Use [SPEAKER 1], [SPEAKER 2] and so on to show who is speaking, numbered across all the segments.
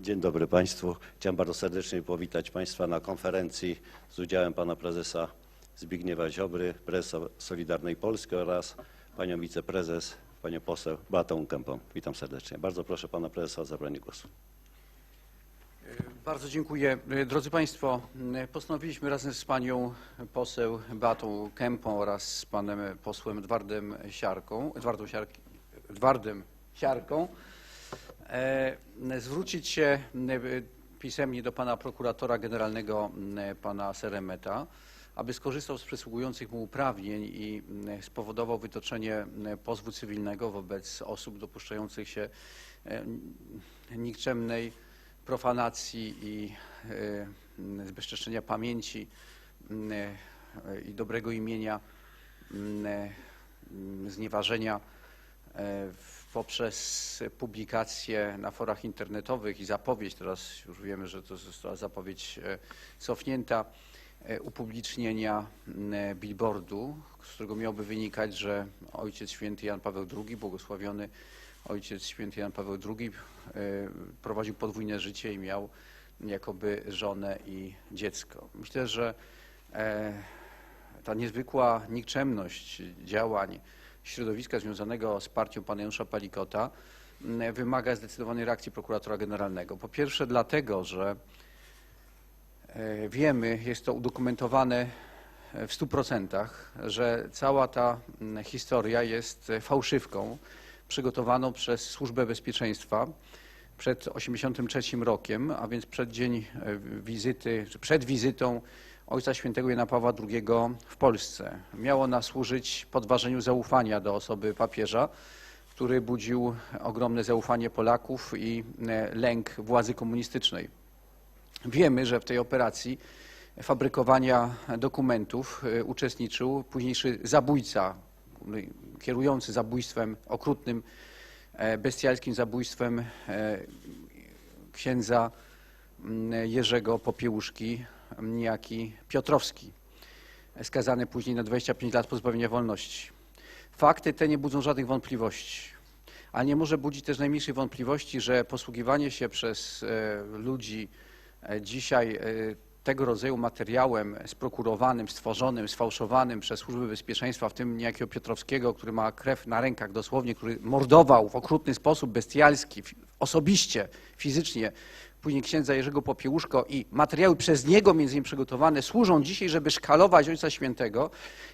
[SPEAKER 1] Dzień dobry Państwu. Chciałem bardzo serdecznie powitać Państwa na konferencji z udziałem Pana Prezesa Zbigniewa Ziobry, Prezesa Solidarnej Polski oraz Panią Wiceprezes, Panią Poseł Beatą Kępą. Witam serdecznie. Bardzo proszę Pana Prezesa o zabranie głosu.
[SPEAKER 2] Bardzo dziękuję. Drodzy Państwo, postanowiliśmy razem z Panią poseł Beatą Kępą oraz z Panem posłem Edwardem Siarką, Edwardą Siark, Edwardem Siarką zwrócić się e, pisemnie do Pana Prokuratora Generalnego e, Pana Seremeta, aby skorzystał z przysługujących mu uprawnień i e, spowodował wytoczenie e, pozwu cywilnego wobec osób dopuszczających się e, nikczemnej profanacji i e, zbezczeszczenia pamięci e, i dobrego imienia, e, znieważenia e, poprzez publikację na forach internetowych i zapowiedź, teraz już wiemy, że to została zapowiedź e, cofnięta, e, upublicznienia e, billboardu, z którego miałoby wynikać, że Ojciec Święty Jan Paweł II, błogosławiony Ojciec Święty Jan Paweł II e, prowadził podwójne życie i miał jakoby żonę i dziecko. Myślę, że e, ta niezwykła nikczemność działań środowiska związanego z partią pana Janusza Palikota m, wymaga zdecydowanej reakcji prokuratora generalnego. Po pierwsze dlatego, że e, wiemy, jest to udokumentowane w stu procentach, że cała ta mm, historia jest e, fałszywką przygotowaną przez Służbę Bezpieczeństwa przed 1983 rokiem, a więc przed dzień e, wizyty, przed wizytą Ojca Świętego Jana Pawła II w Polsce. Miało ona służyć podważeniu zaufania do osoby papieża, który budził ogromne zaufanie Polaków i e, lęk władzy komunistycznej. Wiemy, że w tej operacji fabrykowania dokumentów e, uczestniczył późniejszy zabójca, no kierujący zabójstwem, okrutnym, e, bestialskim zabójstwem księdza Jerzego Popiełuszki, niejaki Piotrowski, skazany później na 25 lat pozbawienia wolności. Fakty te nie budzą żadnych wątpliwości, ale nie może budzić też najmniejszej wątpliwości, że posługiwanie się przez e, ludzi e, dzisiaj e, tego rodzaju materiałem sprokurowanym, stworzonym, sfałszowanym przez służby bezpieczeństwa, w tym niejakiego Piotrowskiego, który ma krew na rękach dosłownie, który mordował w okrutny sposób, bestialski, osobiście, fizycznie, później księdza Jerzego Popiełuszko i materiały przez niego między innymi przygotowane służą dzisiaj, żeby szkalować Ojca Świętego.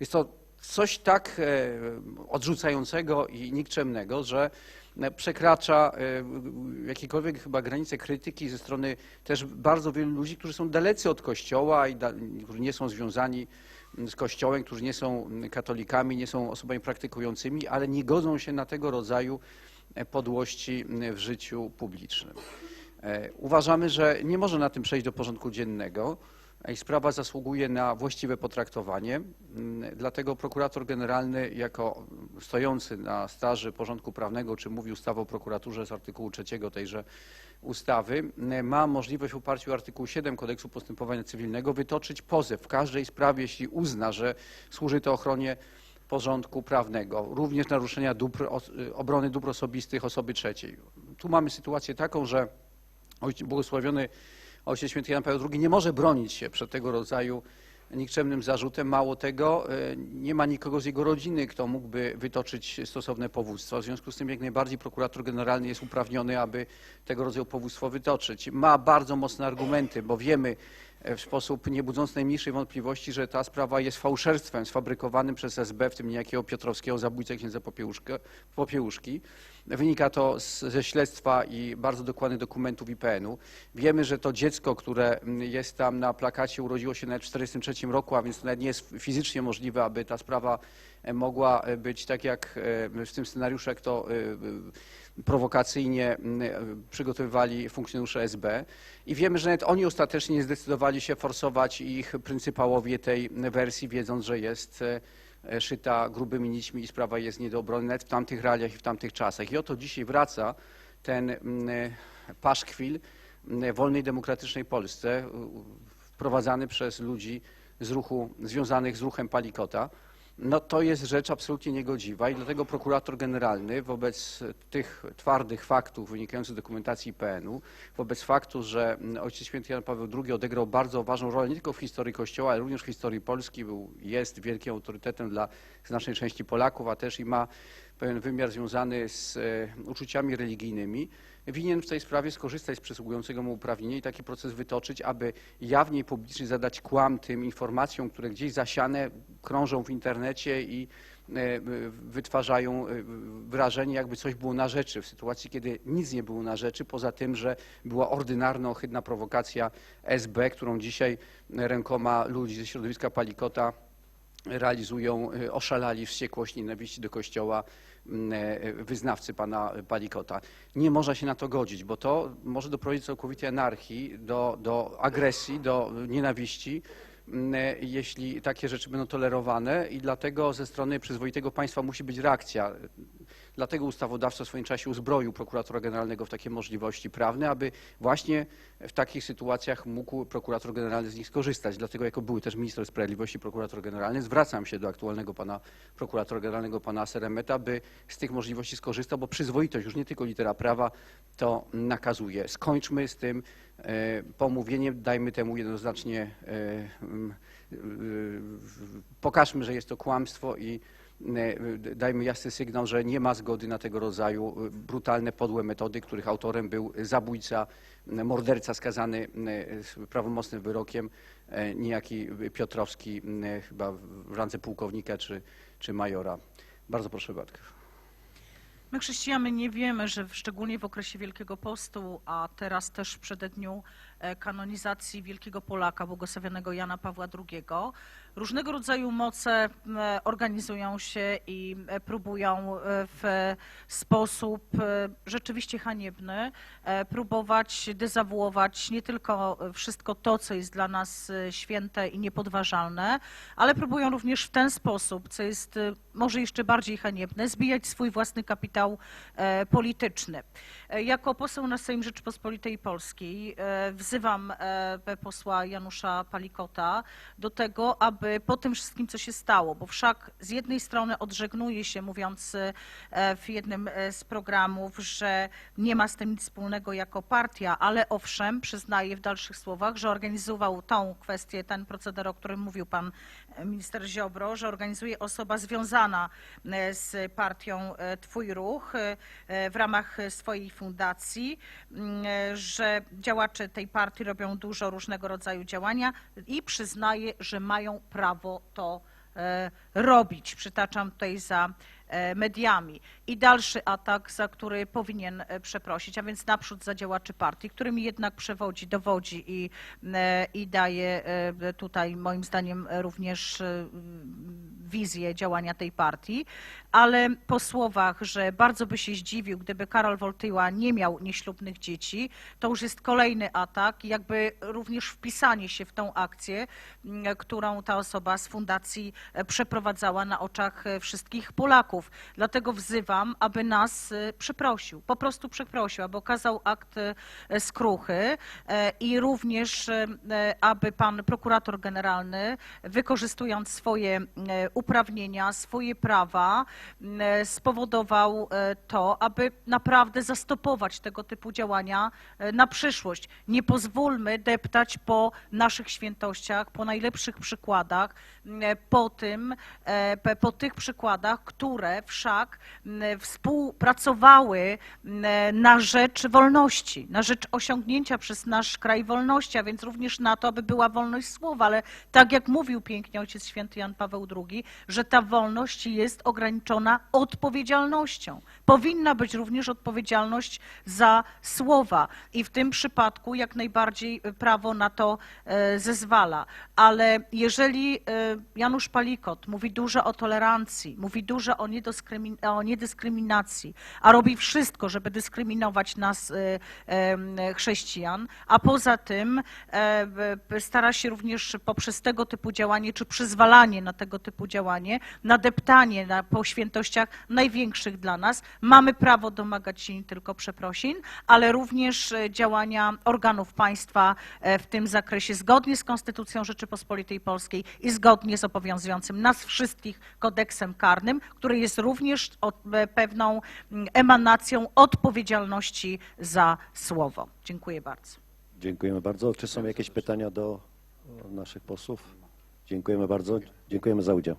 [SPEAKER 2] Jest to coś tak e, odrzucającego i nikczemnego, że e, przekracza e, jakiekolwiek chyba granice krytyki ze strony też bardzo wielu ludzi, którzy są dalecy od Kościoła i którzy nie są związani z Kościołem, którzy nie są katolikami, nie są osobami praktykującymi, ale nie godzą się na tego rodzaju podłości w życiu publicznym. E, Uważamy, że nie może na tym przejść do porządku dziennego i sprawa zasługuje na właściwe potraktowanie. Mm, Dlatego prokurator generalny, jako stojący na straży porządku prawnego, czy mówi ustawa o prokuraturze z artykułu 3 tejże ustawy, m, ma możliwość w oparciu o artykuł 7 kodeksu postępowania cywilnego wytoczyć pozew w każdej sprawie, jeśli uzna, że służy to ochronie porządku prawnego, również naruszenia dóbr, obrony dóbr osobistych osoby trzeciej. Tu mamy sytuację taką, że błogosławiony Ojciec Święty Jan Paweł II nie może bronić się przed tego rodzaju nikczemnym zarzutem. Mało tego, e, nie ma nikogo z jego rodziny, kto mógłby wytoczyć stosowne powództwo. W związku z tym jak najbardziej prokurator generalny jest uprawniony, aby tego rodzaju powództwo wytoczyć. Ma bardzo mocne argumenty, bo wiemy w sposób nie budzący najmniejszej wątpliwości, że ta sprawa jest fałszerstwem sfabrykowanym przez SB, w tym niejakiego Piotrowskiego, zabójcę księdza Popiełuszka, Popiełuszki. Wynika to z, ze śledztwa i bardzo dokładnych dokumentów IPN-u. Wiemy, że to dziecko, które mm, jest tam na plakacie, urodziło się w 1943 roku, a więc nawet nie jest fizycznie możliwe, aby ta sprawa e, mogła e, być tak jak e, w tym scenariuszu, jak to e, e, prowokacyjnie e, przygotowywali funkcjonariusze SB. I wiemy, że nawet oni ostatecznie nie zdecydowali się forsować ich pryncypałowie tej wersji, wiedząc, że jest e, e, szyta grubymi nićmi i sprawa jest nie do obrony nawet w tamtych realiach i w tamtych czasach. I oto dzisiaj wraca ten e, paszkwil wolnej, demokratycznej Polsce, wprowadzany przez ludzi z ruchu, związanych z ruchem Palikota. No to jest rzecz absolutnie niegodziwa i dlatego prokurator generalny wobec tych twardych faktów wynikających z dokumentacji IPN-u, wobec faktu, że Ojciec Święty Jan Paweł II odegrał bardzo ważną rolę nie tylko w historii Kościoła, ale również w historii Polski, był, jest wielkim autorytetem dla znacznej części Polaków, a też i ma pewien wymiar związany z e, uczuciami religijnymi, winien w tej sprawie skorzystać z przysługującego mu uprawnienia i taki proces wytoczyć, aby jawnie i publicznie zadać kłam tym informacjom, które gdzieś zasiane krążą w internecie i e, wytwarzają e, wrażenie, jakby coś było na rzeczy, w sytuacji, kiedy nic nie było na rzeczy, poza tym, że była ordynarna, ohydna prowokacja SB, którą dzisiaj rękoma ludzi ze środowiska Palikota realizują e, oszalali wściekłość nienawiści do kościoła m, e, wyznawcy pana Palikota. Nie można się na to godzić, bo to może doprowadzić do całkowitej anarchii, do, do agresji, do nienawiści, m, e, jeśli takie rzeczy będą tolerowane i dlatego ze strony przyzwoitego państwa musi być reakcja. Dlatego ustawodawca w swoim czasie uzbroił prokuratora generalnego w takie możliwości prawne, aby właśnie w takich sytuacjach mógł prokurator generalny z nich skorzystać. Dlatego jako były też minister sprawiedliwości, prokurator generalny, zwracam się do aktualnego pana prokuratora generalnego, pana Seremeta, by z tych możliwości skorzystał, bo przyzwoitość, już nie tylko litera prawa, to nakazuje. Skończmy z tym e, pomówieniem, dajmy temu jednoznacznie, e, e, pokażmy, że jest to kłamstwo i dajmy jasny sygnał, że nie ma zgody na tego rodzaju e, brutalne, podłe metody, których autorem był zabójca, morderca skazany z prawomocnym wyrokiem, e, niejaki Piotrowski, chyba w randze pułkownika czy, czy majora. Bardzo proszę Bartkę.
[SPEAKER 3] My chrześcijanie nie wiemy, że szczególnie w okresie Wielkiego Postu, a teraz też w przededniu e, kanonizacji Wielkiego Polaka, błogosławionego Jana Pawła II, różnego rodzaju moce m, organizują się i e, próbują e, w sposób e, rzeczywiście haniebny e, próbować dezawuować nie tylko wszystko to, co jest dla nas e, święte i niepodważalne, ale próbują również w ten sposób, co jest e, może jeszcze bardziej haniebne, zbijać swój własny kapitał e, polityczny. E, Jako poseł na Sejm Rzeczypospolitej Polskiej e, wzywam e, posła Janusza Palikota do tego, aby po tym wszystkim, co się stało, bo wszak z jednej strony odżegnuje się, mówiąc e, w jednym e, z programów, że nie ma z tym nic wspólnego jako partia, ale owszem, przyznaje w dalszych słowach, że organizował tą kwestię, ten proceder, o którym mówił pan minister Ziobro, że organizuje osoba związana z partią Twój Ruch w ramach swojej fundacji, że działacze tej partii robią dużo różnego rodzaju działania i przyznaje, że mają prawo to e, robić. Przytaczam tutaj za mediami. I dalszy atak, za który powinien e, przeprosić, a więc naprzód za działaczy partii, którymi jednak przewodzi, dowodzi i, e, i daje e, tutaj moim zdaniem również e, wizję działania tej partii, ale po słowach, że bardzo by się zdziwił, gdyby Karol Wojtyła nie miał nieślubnych dzieci, to już jest kolejny atak, jakby również wpisanie się w tą akcję, którą ta osoba z fundacji e, przeprowadzała na oczach e, wszystkich Polaków. Dlatego wzywam, aby nas e, przeprosił, po prostu przeprosił, aby okazał akt e, skruchy e, i również, aby pan prokurator generalny, wykorzystując swoje uprawnienia, swoje prawa, spowodował to, aby naprawdę zastopować tego typu działania na przyszłość. Nie pozwólmy deptać po naszych świętościach, po najlepszych przykładach, po tym, po tych przykładach, które wszak m, współpracowały na rzecz wolności, na rzecz osiągnięcia przez nasz kraj wolności, a więc również na to, aby była wolność słowa, ale tak jak mówił pięknie Ojciec Święty Jan Paweł II, że ta wolność jest ograniczona odpowiedzialnością. Powinna być również odpowiedzialność za słowa i w tym przypadku jak najbardziej prawo na to e, zezwala. Ale jeżeli e, Janusz Palikot mówi dużo o tolerancji, mówi dużo o, niedoskrymin- o niedyskryminacji, a robi wszystko, żeby dyskryminować nas e, e, chrześcijan, a poza tym e, stara się również poprzez tego typu działanie, czy przyzwalanie na tego typu działanie, działanie, nadeptanie na, po świętościach największych dla nas. Mamy prawo domagać się nie tylko przeprosin, ale również e, działania organów państwa e, w tym zakresie zgodnie z Konstytucją Rzeczypospolitej Polskiej i zgodnie z obowiązującym nas wszystkich kodeksem karnym, który jest również od, e, pewną mm, emanacją odpowiedzialności za słowo. Dziękuję bardzo.
[SPEAKER 1] Dziękujemy bardzo. Czy są jakieś pytania do e, naszych posłów? Dziękujemy bardzo. Dziękujemy za udział.